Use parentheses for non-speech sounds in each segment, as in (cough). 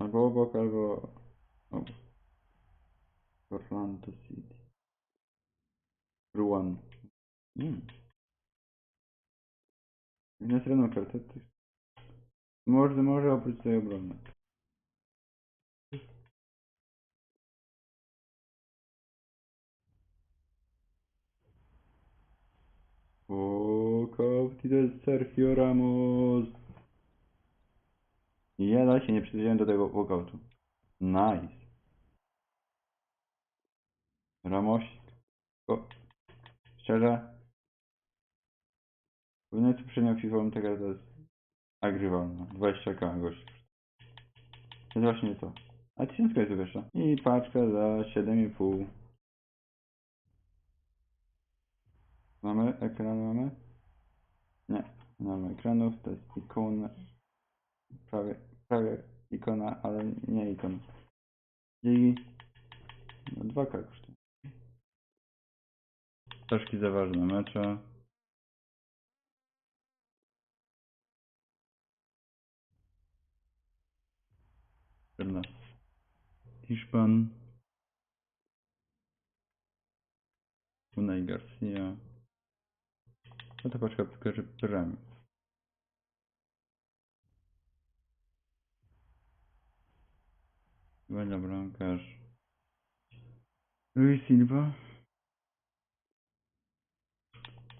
Albo obok, albo obok. Orlando City. Ruan. Mm. Nie trudną kartę. to- Może, może oprócz tej obrony. O, to jest Sergio Ramos. I ja dalej się nie przyzwyczaiłem do tego walkoutu. Nice. Ramosik. O, szczerze. Powinien co poprzednią FIFA taka to jest agrywalna. 20k gość. To jest właśnie to. A 1000 jest jeszcze. I paczka za 7,5. Mamy ekran, mamy? Nie, nie mamy ekranów, to jest ikona. Prawie, prawie ikona, ale nie ikona. I no 2K kosztuje. Troszki za ważne mecze. Hiszpan. Unai Garcia. No to paczka piłkarzy Prem. Bramkarz. Luis Silva.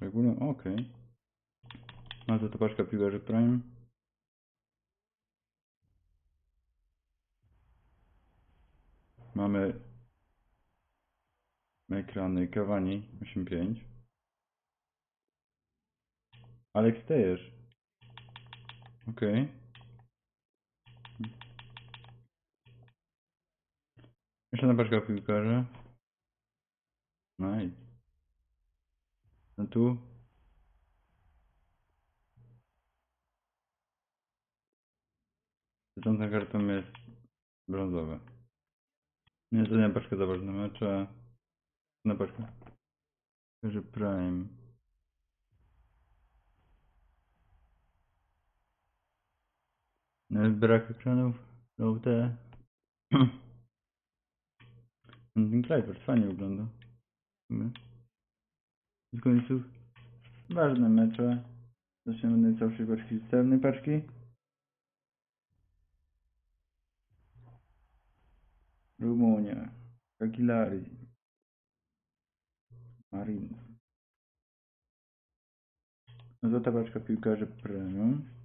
Ogóle, okej. No to to paczka piłkarzy Prime. Mamy ekrany Cavani 8.5. Alex Tejesz. Okej. Jeszcze na paczka piłkarza. Nice. No tu. Tamta kartą jest brązowe. Nie, to nie paczka za ważne mecze. Na paczkę. Że Prime. No, brak ekranów. Żółte. (clears throat) Ten Clippers fajnie wygląda. Z końców. Ważne mecze. Zaczniemy od najsłabszej paczki z celnej paczki. Rumunia. Cagliari. Marines. Złota paczka piłkarzy premium.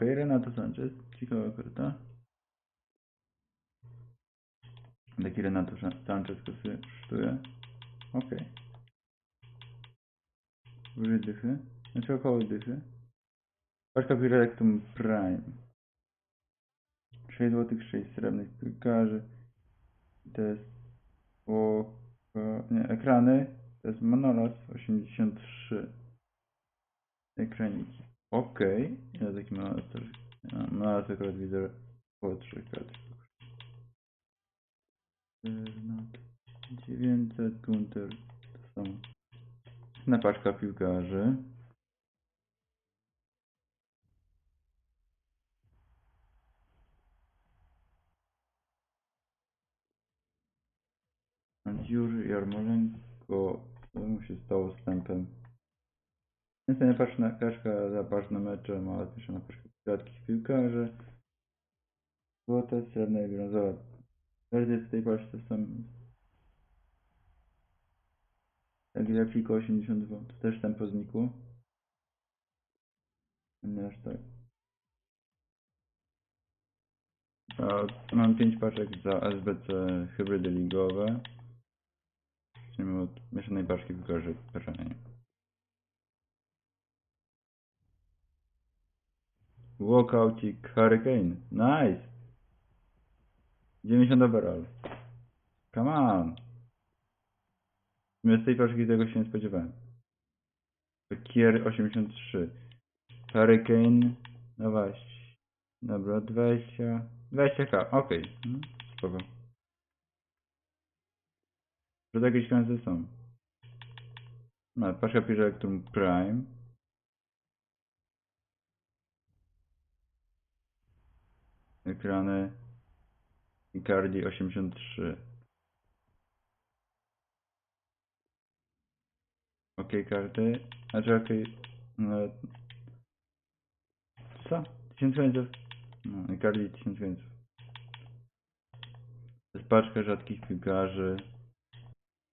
Ok, Renato Sanchez. Ciekawa karta. Taki Renato Sa- Sanchez kosztuje. Ok. Wyżej dychy. Znaczy około dychy. Paczka Pirectum Prime. 6 złotych, 6 srebrnych piłkarzy. To jest o, nie, ekrany. To jest Manolas 83. Ekraniki. Okej. Ja taki. Ja, Manolas akurat widzę po 3 kart. 900 Gunter. To są na paczka piłkarzy. Dziur Jarmolenko, co mu się stało z tempem? Więc nie patrz na kaszka za ważne mecze, ma też na paczkę rzadkich piłkarzy. Złota, srebrna i brązowa. Wersje w tej paczce są Grafiko 82, to też tempo znikło. Nie aż tak. A, mam 5 paczek za SBC hybrydy ligowe. Zacznijmy od mieszanej paczki piłkarzy Perszanie. Walkoutik Hurricane. Nice! 90 overall. Come on! Z tej paczki tego się nie spodziewałem. Kier 83. Hurricane. No właśnie. Dobra, 20. 20k, okej. No, spoko. Że jakieś szanse są. No, paczka pisze Electrum Prime. Ekrany Icardi 83. Ok, karty. Znaczy ok. No, co? 1000 końców. No, Icardi 1000 końców. To jest paczka rzadkich piłkarzy.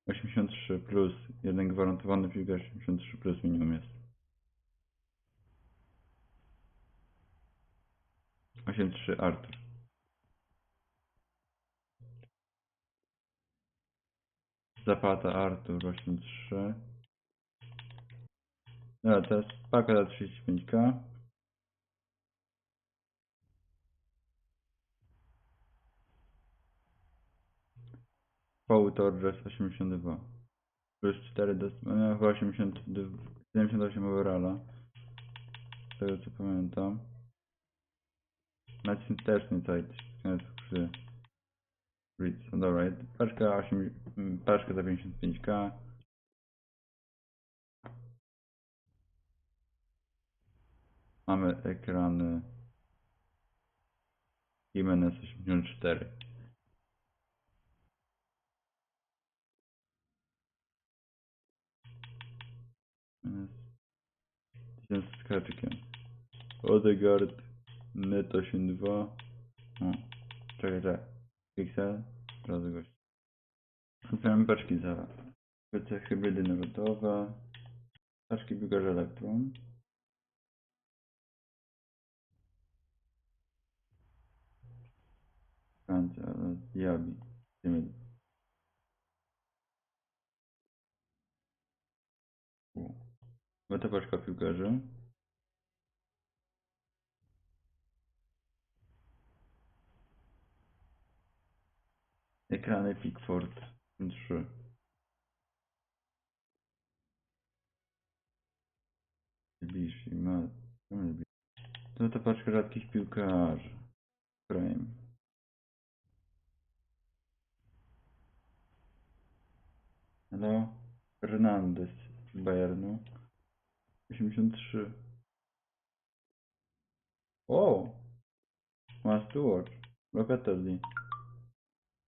83 plus. Jeden gwarantowany piłkarz 83 plus minimum jest. 83 Artur. Zapata Artur 83. Dobra, teraz paka za 35k. Paul Torres 82. Plus 4 do... No, chyba 82, 78 overalla. Z tego co pamiętam. Macie też nie cajt. przy Reads. No dobra, paczka 8, mm, paczka za 55k. Mamy ekrany Jimenez 84. Jimenez 1000 z haczykiem. Odegaard Net 82. O, czekaj, czekaj. Pixel. Drodzy gość. Otwieramy paczki za PC hybrydy narodowe. Paczki piłkarza Elektron. Francja. Wiemy. U. Oto paczka piłkarzy. Ekrany Pickford 3. Bishi, ma... To to paczka rzadkich piłkarzy. Prime. Hello? Fernandez z Bayernu. 83. O! Must to watch. Locatelli.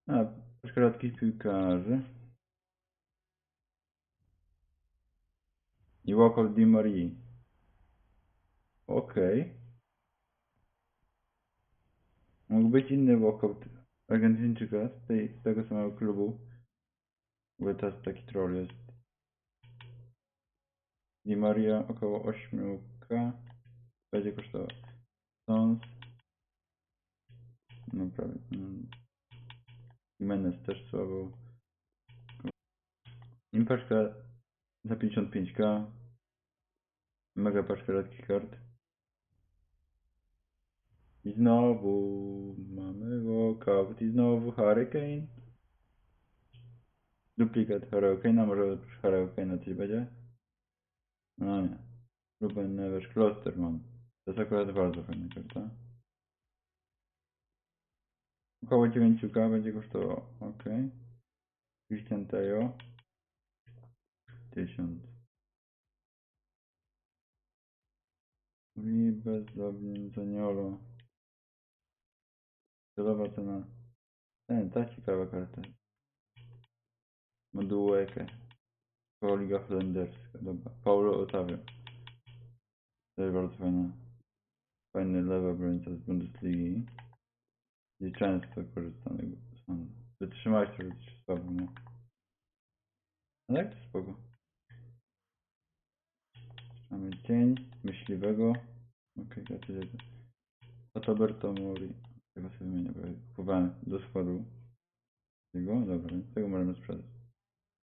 A, rzadkich piłkarzy. I walkout Di Marii. Okej. Mógł być inny walkout Argentyńczyka z, tej, z tego samego klubu. Bo teraz taki troll jest. Di Maria około 8k. Będzie kosztował. Sons. No prawie. mm. Jimenez też słabo. Im paczka za 55k. Mega paczka rzadkich kart. I znowu mamy walkout i znowu Hurricane. Duplikat Hurricane'a, może przy Hurricane'a coś będzie? No nie. Ruben Neves Klosterman. To jest akurat bardzo fajna karta. Około 9k będzie kosztowało. Ok. Christian Teo. 1000. I bezdomnie Zaniolo. Celowa cena. Ten, ta ciekawa karta. Modułekę. Liga Holenderska. Dobra. Paulo Otavio. To jest bardzo fajna. Fajny lewy obrońca z Bundesligi. I często korzystany są. Wytrzymałeś trochę słabo, nie? Ale jak to spoko. Mamy cień myśliwego. Okej, okay, gratuluję. Otoberto Mori. Tego sobie wymienię, bo kupowałem do składu. Jego? Dobra, tego możemy sprzedać.